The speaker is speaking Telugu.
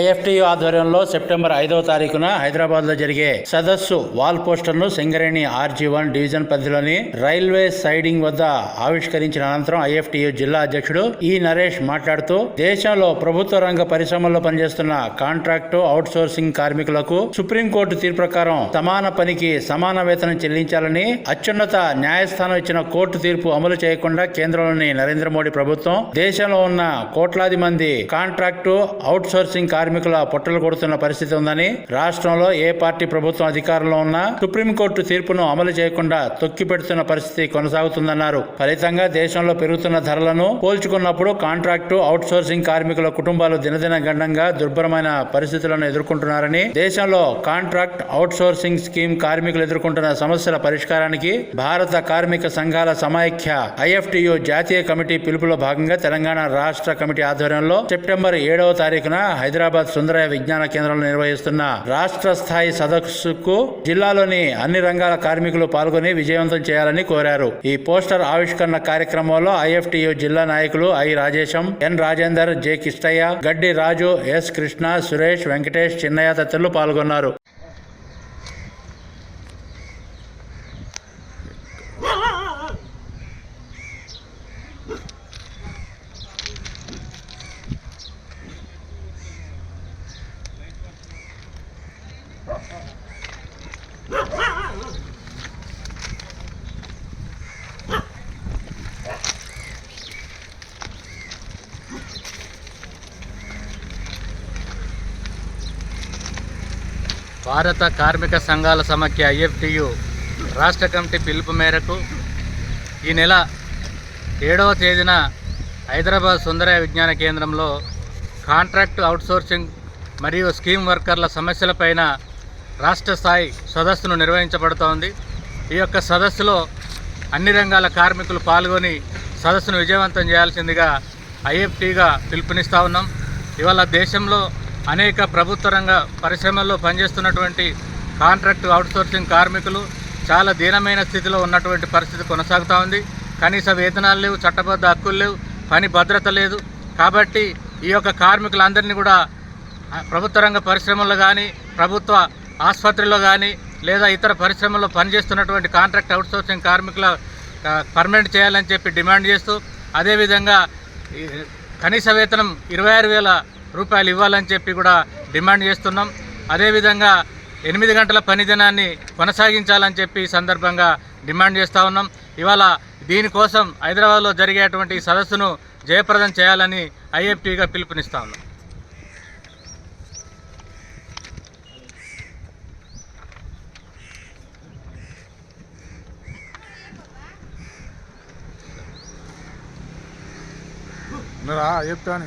ఐఎఫ్టీ ఆధ్వర్యంలో సెప్టెంబర్ ఐదవ తారీఖున హైదరాబాద్లో జరిగే సదస్సు వాల్ పోస్టర్ను సింగరేణి ఆర్జీ వన్ డివిజన్ పరిధిలోని రైల్వే సైడింగ్ వద్ద ఆవిష్కరించిన అనంతరం ఐఎఫ్టీయూ జిల్లా అధ్యక్షుడు ఈ నరేష్ మాట్లాడుతూ దేశంలో ప్రభుత్వ రంగ పరిశ్రమల్లో పనిచేస్తున్న కాంట్రాక్టు అవుట్ సోర్సింగ్ కార్మికులకు సుప్రీంకోర్టు తీర్పు ప్రకారం సమాన పనికి సమాన వేతనం చెల్లించాలని అత్యున్నత న్యాయస్థానం ఇచ్చిన కోర్టు తీర్పు అమలు చేయకుండా కేంద్రంలోని నరేంద్ర మోడీ ప్రభుత్వం దేశంలో ఉన్న కోట్లాది మంది కాంట్రాక్టు అవుట్ సోర్సింగ్ కార్మికుల పొట్టలు కొడుతున్న పరిస్థితి ఉందని రాష్ట్రంలో ఏ పార్టీ ప్రభుత్వం అధికారంలో ఉన్నా సుప్రీంకోర్టు తీర్పును అమలు చేయకుండా తొక్కి పెడుతున్న పరిస్థితి కొనసాగుతుందన్నారు. ఫలితంగా దేశంలో పెరుగుతున్న ధరలను పోల్చుకున్నప్పుడు కాంట్రాక్టు అవుట్ సోర్సింగ్ కార్మికుల కుటుంబాలు దినదిన గండంగా దుర్భరమైన పరిస్థితులను ఎదుర్కొంటున్నారని దేశంలో కాంట్రాక్ట్ అవుట్ సోర్సింగ్ స్కీమ్ కార్మికులు ఎదుర్కొంటున్న సమస్యల పరిష్కారానికి భారత కార్మిక సంఘాల సమాఖ్య ఐఎఫ్టియు జాతీయ కమిటీ పిలుపులో భాగంగా తెలంగాణ రాష్ట్ర కమిటీ ఆధ్వర్యంలో సెప్టెంబర్ ఏడవ తారీఖున హైదరాబాద్ సుందరయ్య విజ్ఞాన కేంద్రంలో నిర్వహిస్తున్న రాష్ట్ర స్థాయి సదస్సుకు జిల్లాలోని అన్ని రంగాల కార్మికులు పాల్గొని విజయవంతం చేయాలని కోరారు. ఈ పోస్టర్ ఆవిష్కరణ కార్యక్రమంలో ఐఎఫ్టియు జిల్లా నాయకులు I Rajesham N Rajender J Kishtaiah Gaddi Raju S Krishna Suresh Venkatesh Chinnaiah తదితరులు పాల్గొన్నారు. భారత కార్మిక సంఘాల సమాఖ్య ఐఎఫ్టియు రాష్ట్ర కమిటీ పిలుపు మేరకు ఈ నెల ఏడవ తేదీన హైదరాబాద్ సుందరయ విజ్ఞాన కేంద్రంలో కాంట్రాక్ట్ అవుట్సోర్సింగ్ మరియు స్కీమ్ వర్కర్ల సమస్యలపైన రాష్ట్ర స్థాయి సదస్సును నిర్వహించబడుతోంది. ఈ యొక్క సదస్సులో అన్ని రంగాల కార్మికులు పాల్గొని సదస్సును విజయవంతం చేయాల్సిందిగా ఐఎఫ్టీగా పిలుపునిస్తూ ఉన్నాం. ఇవాళ దేశంలో అనేక ప్రభుత్వ రంగ పరిశ్రమల్లో పనిచేస్తున్నటువంటి కాంట్రాక్ట్ అవుట్సోర్సింగ్ కార్మికులు చాలా దీనమైన స్థితిలో ఉన్నటువంటి పరిస్థితి కొనసాగుతూ ఉంది. కనీస వేతనాలు లేవు చట్టబద్ధ హక్కులు లేవు పని భద్రత లేదు. కాబట్టి ఈ యొక్క కార్మికులందరినీ కూడా ప్రభుత్వ రంగ పరిశ్రమల్లో కానీ ప్రభుత్వ ఆసుపత్రిలో కానీ లేదా ఇతర పరిశ్రమల్లో పనిచేస్తున్నటువంటి కాంట్రాక్ట్ అవుట్సోర్సింగ్ కార్మికుల పర్మనెంట్ చేయాలని చెప్పి డిమాండ్ చేస్తూ అదేవిధంగా కనీస వేతనం ఇరవై ఆరు వేల రూపాయలు ఇవ్వాలని చెప్పి కూడా డిమాండ్ చేస్తున్నాం. అదేవిధంగా ఎనిమిది గంటల పని దినాన్ని కొనసాగించాలని చెప్పి సందర్భంగా డిమాండ్ చేస్తూ ఉన్నాం. ఇవాళ దీనికోసం హైదరాబాద్లో జరిగేటువంటి సదస్సును జయప్రదం చేయాలని ఐఎఫ్టీగా పిలుపునిస్తా ఉన్నాం. చెప్తాను